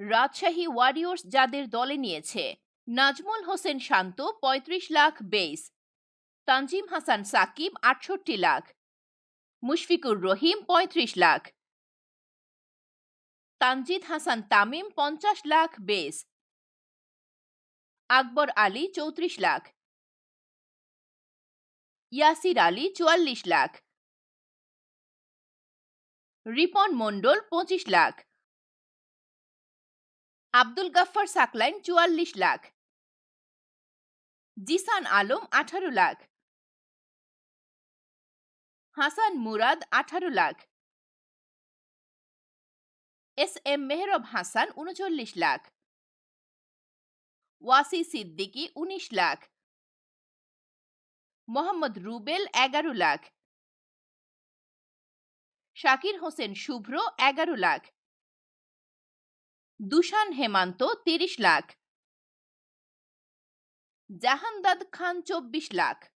Rajshahi Warriors যাদের দলে নিয়েছে। নাজমুল হোসেন শান্ত, পঁয়ত্রিশ লাখ বেস তানজিম হাসান সাকিব, আটষট্টি লাখ। মুশফিকুর রহিম, পঁয়ত্রিশ লাখ। তানজিদ হাসান তামিম, পঞ্চাশ লাখ বেস আকবর আলী, চৌত্রিশ লাখ। ইয়াসির আলী, চুয়াল্লিশ লাখ। রিপন মণ্ডল, পঁচিশ লাখ। আব্দুল গাফফার সাকলাইন চুয়াল্লিশ লাখ। জিসান আলম আঠারো লাখ। হাসান মুরাদ আঠারো লাখ। এস এম মেহরব হাসান উনচল্লিশ লাখ। ওয়াসি সিদ্দিকি উনিশ লাখ। মোহাম্মদ রুবেল এগারো লাখ। শাকির হোসেন শুভ্র এগারো লাখ। দুশান হেমান্ত তিরিশ লাখ। জাহানদাদ খান চব্বিশ লাখ।